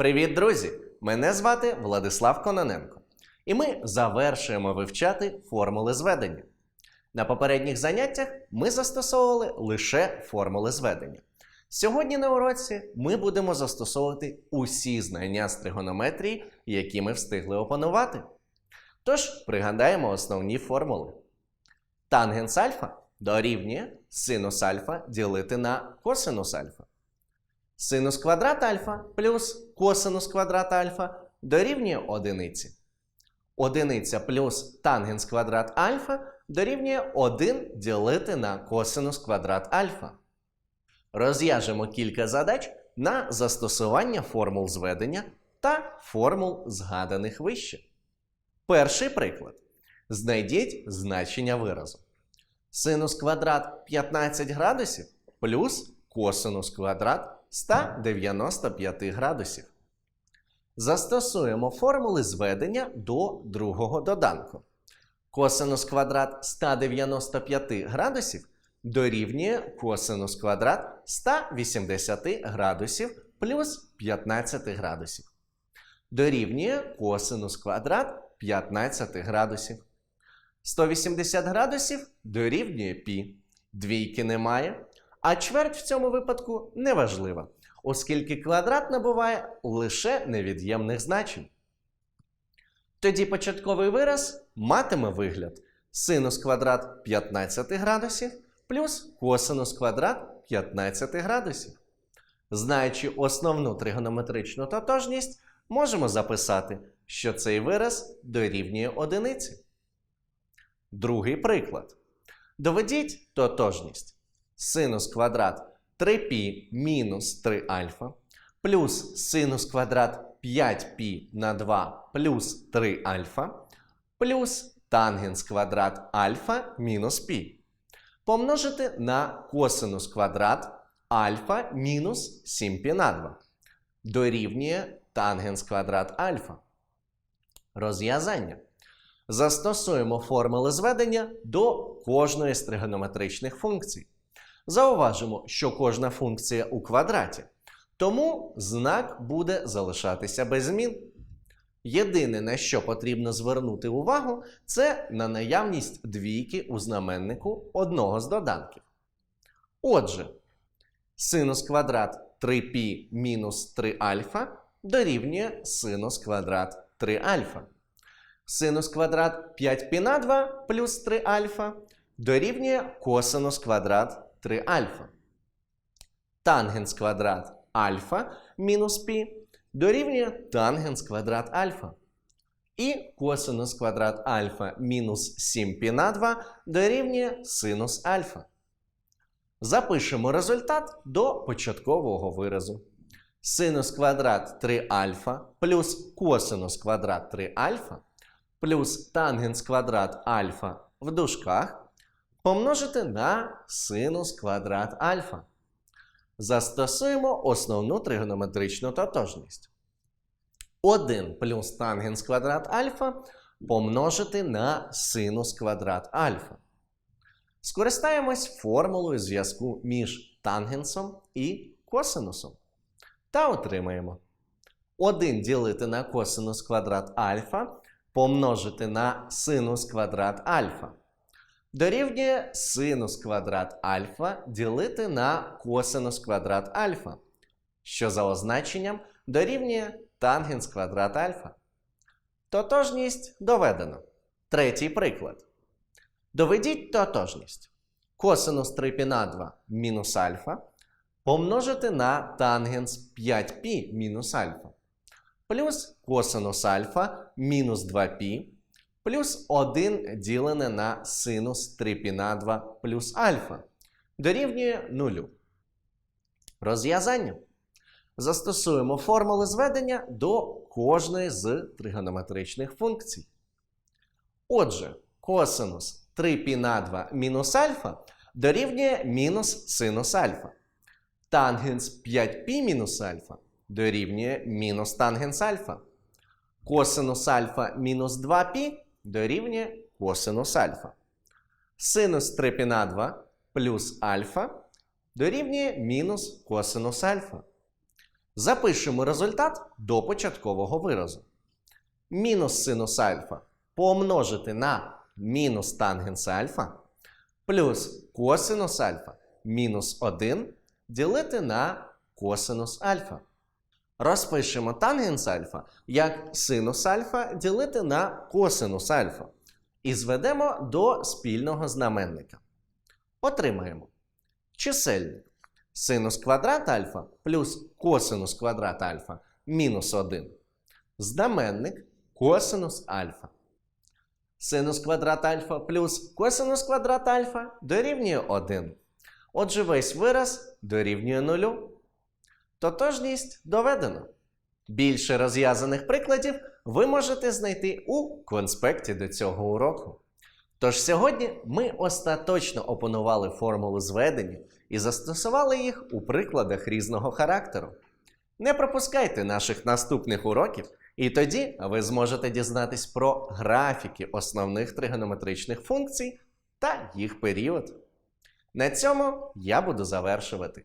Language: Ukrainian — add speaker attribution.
Speaker 1: Привіт, друзі! Мене звати Владислав Кононенко. І ми завершуємо вивчати формули зведення. На попередніх заняттях ми застосовували лише формули зведення. Сьогодні на уроці ми будемо застосовувати усі знання з тригонометрії, які ми встигли опанувати. Тож пригадаємо основні формули. Тангенс альфа дорівнює синус альфа ділити на косинус альфа. Синус квадрат альфа плюс косинус квадрат альфа дорівнює одиниці. Одиниця плюс тангенс квадрат альфа дорівнює 1 ділити на косинус квадрат альфа. Розв'яжемо кілька задач на застосування формул зведення та формул згаданих вище. Перший приклад. Знайдіть значення виразу. Синус квадрат 15 градусів плюс косинус квадрат 195 градусів. Застосуємо формули зведення до другого доданку. Косинус квадрат 195 градусів дорівнює косинус квадрат 180 градусів плюс 15 градусів. Дорівнює косинус квадрат 15 градусів. 180 градусів дорівнює пі. Двійки немає. А чверть в цьому випадку неважлива, оскільки квадрат набуває лише невід'ємних значень. Тоді початковий вираз матиме вигляд синус квадрат 15 градусів плюс косинус квадрат 15 градусів. Знаючи основну тригонометричну тотожність, можемо записати, що цей вираз дорівнює одиниці. Другий приклад. Доведіть тотожність Синус квадрат 3π мінус 3 альфа плюс синус квадрат 5π на 2 плюс 3 альфа плюс тангенс квадрат альфа мінус π. Помножити на косинус квадрат альфа мінус 7π на 2. Дорівнює тангенс квадрат альфа. Розв'язання. Застосуємо формули зведення до кожної з тригонометричних функцій. Зауважимо, що кожна функція у квадраті, тому знак буде залишатися без змін. Єдине, на що потрібно звернути увагу, це на наявність двійки у знаменнику одного з доданків. Отже, синус квадрат 3π мінус 3 альфа дорівнює синус квадрат 3 альфа. Синус квадрат 5π на 2 плюс 3 альфа дорівнює косинус квадрат 3 альфа. Тангенс квадрат альфа мінус π дорівнює тангенс квадрат альфа. І косинус квадрат альфа мінус 7π на 2 дорівнює синус альфа. Запишемо результат до початкового виразу. Синус квадрат 3 альфа плюс косинус квадрат 3 альфа плюс тангенс квадрат альфа в дужках помножити на синус квадрат альфа. Застосуємо основну тригонометричну тотожність. 1 плюс тангенс квадрат альфа помножити на синус квадрат альфа. Скористаємось формулою зв'язку між тангенсом і косинусом. Та отримаємо 1 ділити на косинус квадрат альфа помножити на синус квадрат альфа Дорівнює синус квадрат альфа ділити на косинус квадрат альфа, що за означенням дорівнює тангенс квадрат альфа. Тотожність доведено. Третій приклад. Доведіть тотожність. Косинус 3π на 2 мінус альфа помножити на тангенс 5π мінус альфа. Плюс косинус альфа мінус 2π плюс 1 ділене на синус 3 на 2 плюс альфа дорівнює 0. Розв'язання. Застосуємо формули зведення до кожної з тригонометричних функцій. Отже, косинус 3 на 2 мінус альфа дорівнює мінус синус альфа. Тангенс 5 π мінус альфа дорівнює мінус тангенс альфа. Косинус альфа мінус 2 π дорівнює косинус альфа. Синус 3π на 2 плюс альфа дорівнює мінус косинус альфа. Запишемо результат до початкового виразу. Мінус синус альфа помножити на мінус тангенс альфа плюс косинус альфа мінус 1 ділити на косинус альфа. Розпишемо тангенс альфа як синус альфа ділити на косинус альфа. І зведемо до спільного знаменника. Отримаємо чисельник синус квадрат альфа плюс косинус квадрат альфа мінус 1. Знаменник косинус альфа. Синус квадрат альфа плюс косинус квадрат альфа дорівнює 1. Отже, весь вираз дорівнює 0. Тотожність доведено. Більше розв'язаних прикладів ви можете знайти у конспекті до цього уроку. Тож сьогодні ми остаточно опанували формулу зведення і застосували їх у прикладах різного характеру. Не пропускайте наших наступних уроків, і тоді ви зможете дізнатись про графіки основних тригонометричних функцій та їх період. На цьому я буду завершувати.